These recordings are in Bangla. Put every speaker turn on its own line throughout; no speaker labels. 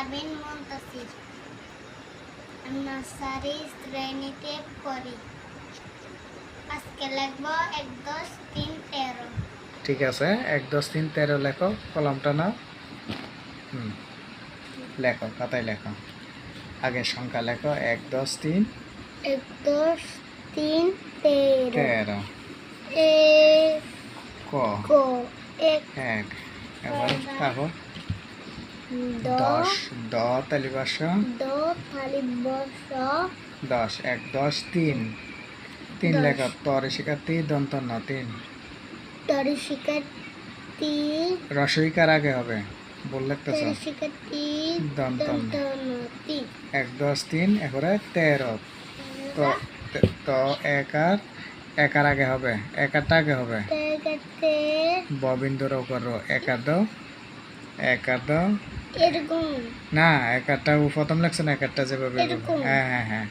পারভিন মুন্তাসির নার্সারি শ্রেণীতে পড়ি আজকে লিখব এক দশ তিন তেরো।
ঠিক আছে এক দশ তিন তেরো লেখো কলমটা নাও। হুম লেখো খাতায় লেখো। আগে সংখ্যা লেখো এক দশ তিন।
এক দশ তিন তেরো।
তেরো।
এক
ক।
এক।
এক। এবার দেখো
দশ
দ
বর্ষ
দশ এক দশ তিন। তিন। লেখো তরে শিকার দন্ত ন তিন।
তরি শিকারটি
রসইকার আগে হবে? বল লিখতেছ?
তরি শিকারটি
দন্ত ন। এক দশ তিন এবারে তেরো। তো তে- তো এক আর এক আর আগে হবে? এক আরটা আগে হবে? ববিন্দর ওপর এক আর দাও। এক আর দাও।
এরকম।
না এক আরটা ও প্রথম লাগছে না এক আরটা যেভাবে
এরকম?
হ্যাঁ হ্যাঁ হ্যাঁ।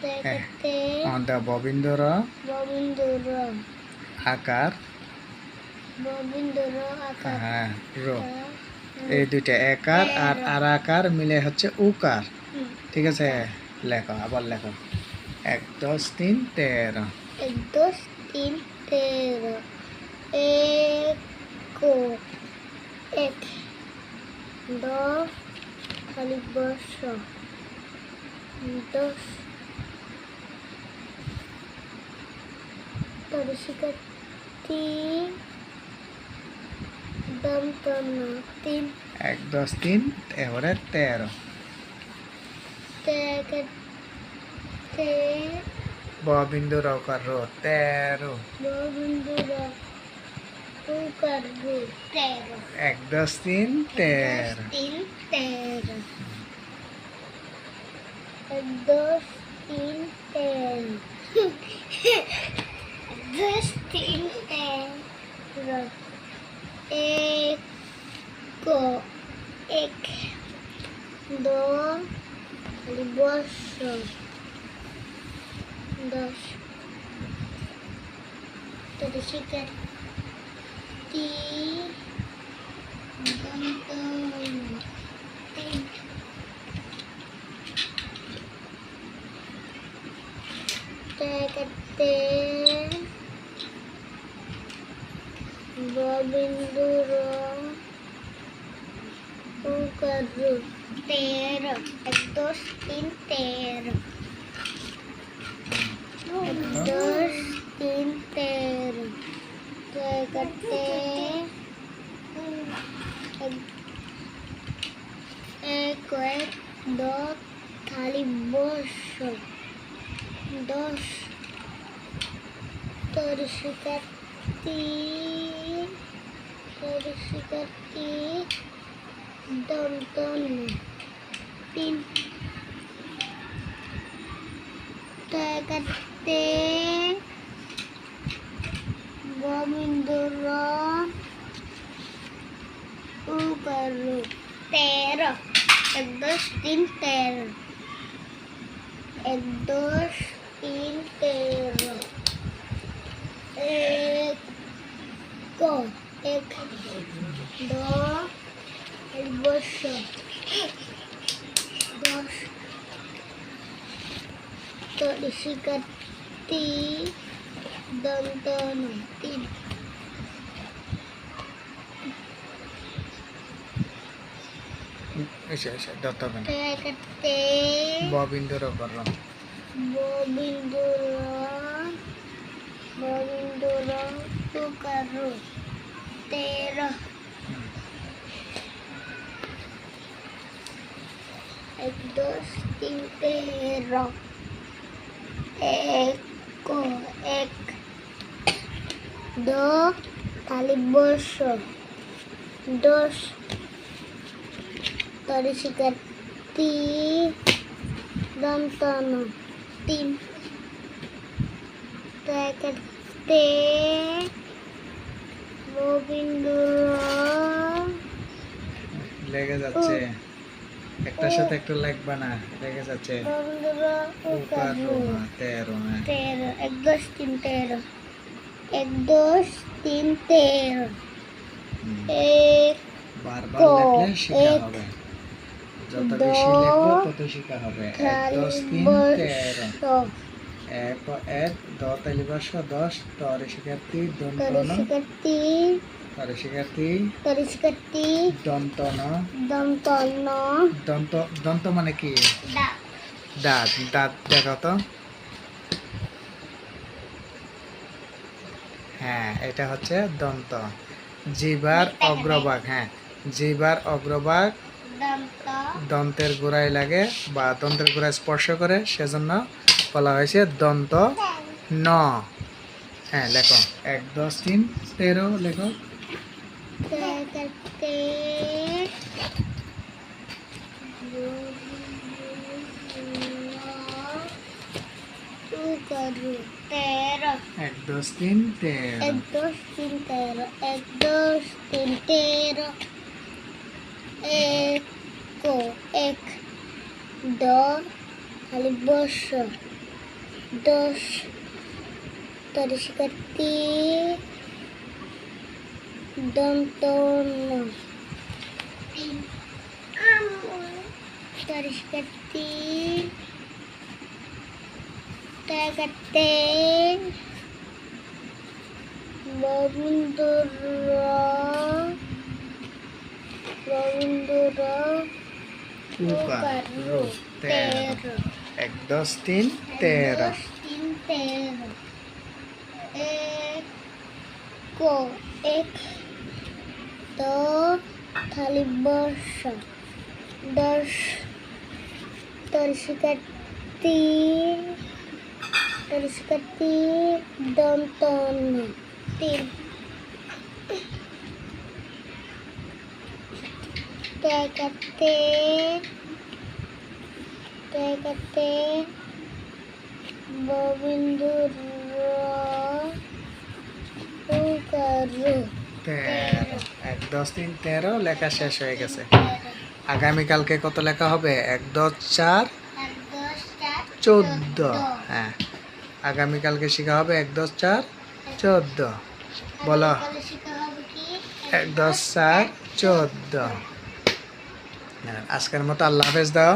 তেগাতে
দাও ববিন্দর। আকার।
ববিন্দুর আকার।
হ্যাঁ রো। এই দুইটা একার আর আর আকার মিলে হচ্ছে উকার। ঠিক আছে? লেখো আবার লেখো। এক দশ তিন তেরো।
এক দশ তিন তেরো। এক দশ খালি বর্ষ দশ তবে শিকার তিন
এক দশ তিন এবারে তেরো
তেগাতে
ববিন্দু রকার তেরো
উকার গু তেরো
এক দশ তিন তেরো।
তিন তেরো এক দশ তিন তেরো। দশ তিন তেরো। এক এক দো বর্ষ দশ। তবে শিকার তিন দন্ত তিন টাকাতে গোবিন্দুর উকারু তেরো এক দশ তিন তেরো দশ তিন তেরো টাকাতে এক এক দশ খালি বর্ষ দশ তোর শিকার তিন তোর শিকার তিন দন্তন তিন টাকাতে গোবিন্দর উকারু তেরো এক দশ তিন তেরো এক দশ তিন তেরো এক ক এক দ এক বছর দশ তরি শিকারটি দন্তন তিন
এসে এসে দত্ত হবে না
গোবিন্দুর গোবিন্দুর তুকারু তেরো এক দশ তিন তেরো এক এক দো খালি দশ তরি শিকার তিন দন্তন তিন। রবীন্দ্র
লেগে যাচ্ছে। একটার সাথে একটু লাগবে না। লেগে যাচ্ছে। তেরো
তেরো। এক দশ তিন তেরো। এক দশ তিন তেরো। এক
বারবার লিখলে
এক।
হবে। যত বেশি তত শিখা হবে। এক দশ তিন তেরো এক এক দ তালিবাস দশ তরে শিক্ষার্থী দন্তন
তরিষ্কারটি
তরে শিক্ষার্থী দন্তন
দন্তন
দন্ত দন্ত মানে কি? দাঁত দাঁত দেখো তো। হ্যাঁ এটা হচ্ছে দন্ত জিবার অগ্রভাগ হ্যাঁ। জিবার অগ্রভাগ দন্তের গোড়ায় লাগে বা দন্তের গোড়ায় স্পর্শ করে, সেজন্য বলা হয়েছে দন্ত ন। হ্যাঁ লেখো। এক, দশ, তিন, তেরো, লেখো। এক, দশ, তিন, তেরো।
এক, দশ, তিন, তেরো। এক, দশ, তিন, তেরো। এক কো এক দ খালি বস দশ তরিষ্কারটি দন্ত তরিষ্কারটি টাকাতে রবীন্দ্র রবীন্দ্র
উকার রু তেরো এক দশ তিন তেরো
কো এক তো থালি বর্ষ দশ তরিষ্কার তিন তরিষ্কার তিন দন্তন তিন টাকাতে টাকাতে গোবিন্দুর
এক দশ তিন তেরো লেখা শেষ হয়ে গেছে। আগামীকালকে কত লেখা হবে? এক দশ চার চোদ্দ। হ্যাঁ। আগামীকালকে শেখা হবে এক দশ চার চোদ্দ। বলো। এক দশ চার চোদ্দ। আজকের মতো আল্লাহ হাফেজ দাও।